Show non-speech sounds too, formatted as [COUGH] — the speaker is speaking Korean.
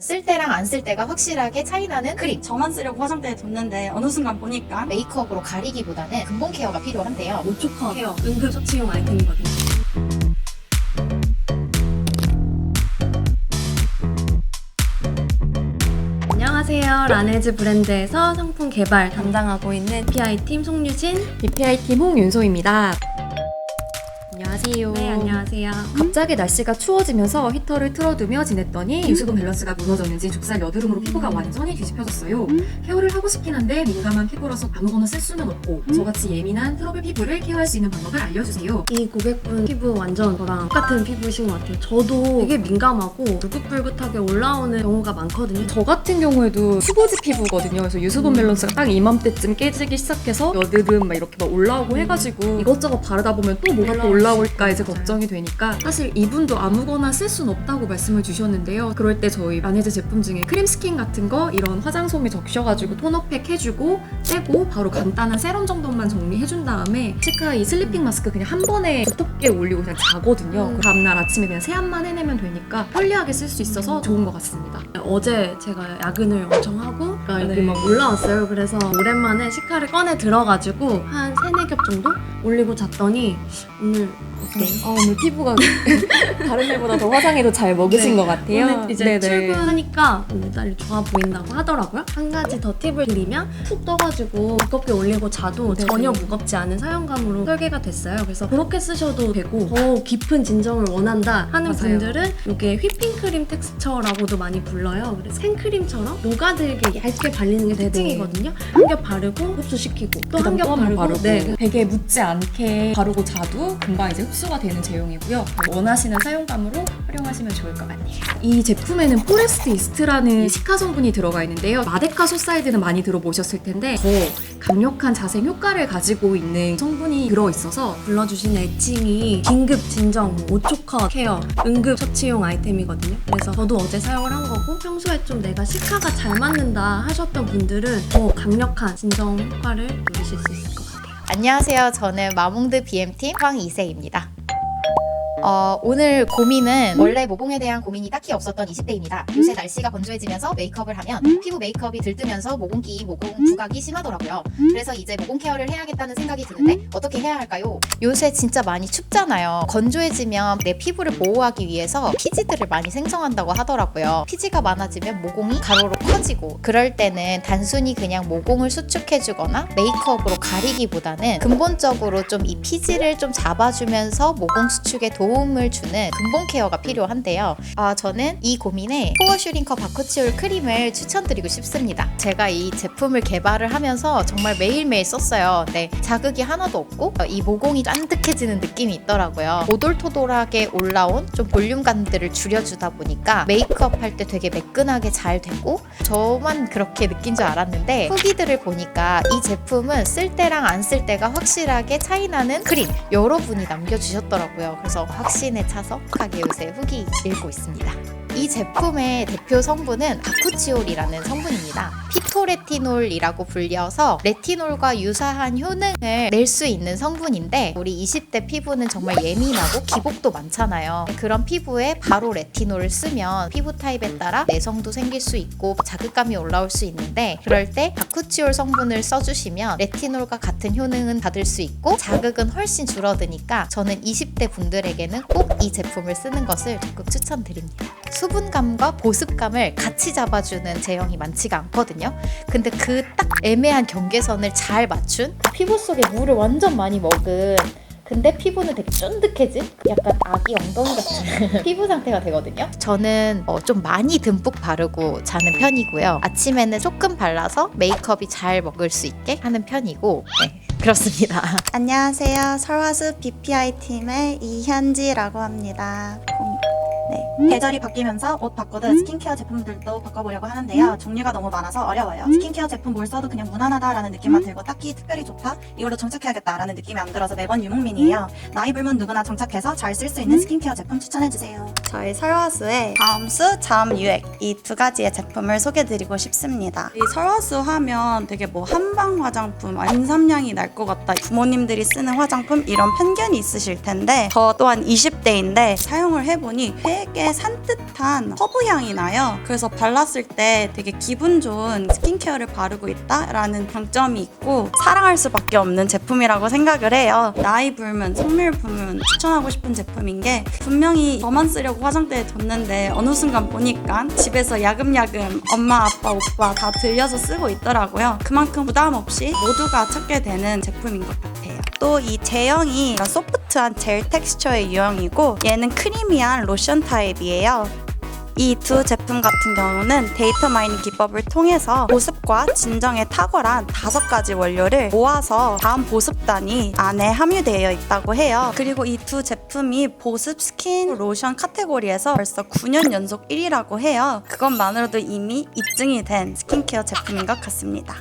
쓸 때랑 안 쓸 때가 확실하게 차이나는 크림. 저만 쓰려고 화장대에 뒀는데 어느 순간 보니까 메이크업으로 가리기보다는 근본 케어가 필요한데요. 오초커 케어 응급 처치용 아이템이거든요. 안녕하세요. 라네즈 브랜드에서 상품 개발 담당하고 있는 BPI-팀 송유진. BPI-팀 홍윤소입니다. 안녕하세요. 네, 안녕하세요. 갑자기 날씨가 추워지면서 히터를 틀어두며 지냈더니 유수분 밸런스가 무너졌는지 좁쌀 여드름으로 피부가 완전히 뒤집혀졌어요. 케어를 하고 싶긴 한데 민감한 피부라서 아무거나 쓸 수는 없고 저같이 예민한 트러블 피부를 케어할 수 있는 방법을 알려주세요. 이 고객분 피부 완전 저랑 똑같은 피부이신 것 같아요. 저도 되게 민감하고 불긋불긋하게 올라오는 경우가 많거든요. 저 같은 경우에도 수부지 피부거든요. 그래서 유수분 밸런스가 딱 이맘때쯤 깨지기 시작해서 여드름 막 이렇게 막 올라오고 해가지고 이것저것 바르다 보면 또 뭐가 또 올라 올까 이제 걱정이 되니까 사실 이분도 아무거나 쓸 수는 없다고 말씀을 주셨는데요. 그럴 때 저희 마네즈 제품 중에 크림 스킨 같은 거 이런 화장솜에 적셔가지고 토너팩 해주고 떼고 바로 간단한 세럼 정도만 정리해준 다음에 치카 이 슬리핑 마스크 그냥 한 번에 두텁게 올리고 그냥 자거든요. 음. 다음날 아침에 그냥 세안만 해내면 되니까 편리하게 쓸 수 있어서 좋은 것 같습니다. 어제 제가 야근을 엄청 하고 그러니까 이렇게 네. 막 올라왔어요. 그래서 오랜만에 시카를 꺼내 들어가지고 한 세네 겹 정도 올리고 잤더니 오늘 어때요? 어, 오늘 피부가 [LAUGHS] 다른 날보다 더 화장해도 잘 먹으신 네. 것 같아요. 오늘 이제 네네. 출근하니까 오늘 좋아 보인다고 하더라고요. 한 가지 더 팁을 드리면 푹 떠가지고 두껍게 올리고 자도 네네. 전혀 무겁지 않은 사용감으로 설계가 됐어요. 그래서 그렇게 쓰셔도 되고 더 깊은 진정을 원한다 하는 맞아요. 분들은 이게 휘핑크림 텍스처라고도 많이 불러요. 그래서 생크림처럼 녹아들게 얇게 발리는 게 네네. 특징이거든요. 한 겹 바르고 흡수시키고 또 한 겹 바르고, 바르고 네. 베개에 묻지 않게 바르고 자도 금방 이제 흡수가 되는 제형이고요. 원하시는 사용감으로 활용하시면 좋을 것 같아요. 이 제품에는 포레스트 이스트라는 시카 성분이 들어가 있는데요. 마데카 소사이드는 많이 들어보셨을 텐데 더 강력한 자생 효과를 가지고 있는 성분이 들어 있어서 불러주신 애칭이 긴급 진정, 뭐 5초커 케어, 응급 처치용 아이템이거든요. 그래서 저도 어제 사용을 한 거고 평소에 좀 내가 시카가 잘 맞는다 하셨던 분들은 더 강력한 진정 효과를 누리실 수 있을 것 같아요. 안녕하세요. 저는 마몽드 BM팀 황이세입니다. 어, 오늘 고민은 원래 모공에 대한 고민이 딱히 없었던 20대입니다. 요새 날씨가 건조해지면서 메이크업을 하면 피부 메이크업이 들뜨면서 모공기, 모공 부각이 심하더라고요. 그래서 이제 모공 케어를 해야겠다는 생각이 드는데 어떻게 해야 할까요? 요새 진짜 많이 춥잖아요. 건조해지면 내 피부를 보호하기 위해서 피지들을 많이 생성한다고 하더라고요. 피지가 많아지면 모공이 가로로 커지고 그럴 때는 단순히 그냥 모공을 수축해주거나 메이크업으로 가리기보다는 근본적으로 좀 이 피지를 좀 잡아주면서 모공 수축에 도움 을 주는 근본 케어가 필요한데요. 아, 저는 이 고민에 코어 슈링커 바쿠치올 크림을 추천드리고 싶습니다. 제가 이 제품을 개발을 하면서 정말 매일매일 썼어요. 네, 자극이 하나도 없고 어, 이 모공이 짠득해지는 느낌이 있더라고요. 오돌토돌하게 올라온 좀 볼륨감들을 줄여주다 보니까 메이크업 할 때 되게 매끈하게 잘 되고 저만 그렇게 느낀 줄 알았는데 후기들을 보니까 이 제품은 쓸 때랑 안 쓸 때가 확실하게 차이나는 크림 여러분이 남겨주셨더라고요. 그래서 확신에 차서 하게 요새 후기 읽고 있습니다. 이 제품의 대표 성분은 바쿠치올이라는 성분입니다. 피토레티놀이라고 불려서 레티놀과 유사한 효능을 낼 수 있는 성분인데 우리 20대 피부는 정말 예민하고 기복도 많잖아요. 그런 피부에 바로 레티놀을 쓰면 피부 타입에 따라 내성도 생길 수 있고 자극감이 올라올 수 있는데 그럴 때 바쿠치올 성분을 써주시면 레티놀과 같은 효능은 받을 수 있고 자극은 훨씬 줄어드니까 저는 20대 분들에게는 꼭 이 제품을 쓰는 것을 적극 추천드립니다. 수분감과 보습감을 같이 잡아주는 제형이 많지가 않거든요. 근데 그 딱 애매한 경계선을 잘 맞춘 피부 속에 물을 완전 많이 먹은 근데 피부는 되게 쫀득해진 약간 아기 엉덩이 같은 [LAUGHS] 피부 상태가 되거든요. 저는 어, 좀 많이 듬뿍 바르고 자는 편이고요. 아침에는 조금 발라서 메이크업이 잘 먹을 수 있게 하는 편이고 네, 그렇습니다. [LAUGHS] 안녕하세요. 설화수 BPI 팀의 이현지라고 합니다. 네. 계절이 바뀌면서 옷 바꾸듯 스킨케어 제품들도 바꿔보려고 하는데요. 종류가 너무 많아서 어려워요. 스킨케어 제품 뭘 써도 그냥 무난하다라는 느낌만 들고 딱히 특별히 좋다? 이걸로 정착해야겠다라는 느낌이 안 들어서 매번 유목민이에요. 나이 불문 누구나 정착해서 잘 쓸 수 있는 스킨케어 제품 추천해주세요. 저희 설화수의 다음수, 자음 유액 이 두 가지의 제품을 소개드리고 싶습니다. 이 설화수 하면 되게 뭐 한방 화장품, 인삼향이 날 것 같다. 부모님들이 쓰는 화장품 이런 편견이 있으실 텐데 저 또한 20대인데 사용을 해보니 되게 산뜻한 허브 향이 나요. 그래서 발랐을 때 되게 기분 좋은 스킨케어를 바르고 있다라는 장점이 있고 사랑할 수밖에 없는 제품이라고 생각을 해요. 나이 불문, 성밀 불문 추천하고 싶은 제품인 게 분명히 저만 쓰려 고 화장대에 뒀는데 어느 순간 보니까 집에서 야금야금 엄마, 아빠, 오빠 다 들려서 쓰고 있더라고요. 그만큼 부담 없이 모두가 찾게 되는 제품인 것 같아요. 또 이 제형이 소프트한 젤 텍스처의 유형이고 얘는 크리미한 로션 타입이에요. 이 두 제품 같은 경우는 데이터 마이닝 기법을 통해서 보습과 진정에 탁월한 다섯 가지 원료를 모아서 다음 보습단이 안에 함유되어 있다고 해요. 그리고 이 두 제품이 보습 스킨 로션 카테고리에서 벌써 9년 연속 1위라고 해요. 그것만으로도 이미 입증이 된 스킨케어 제품인 것 같습니다.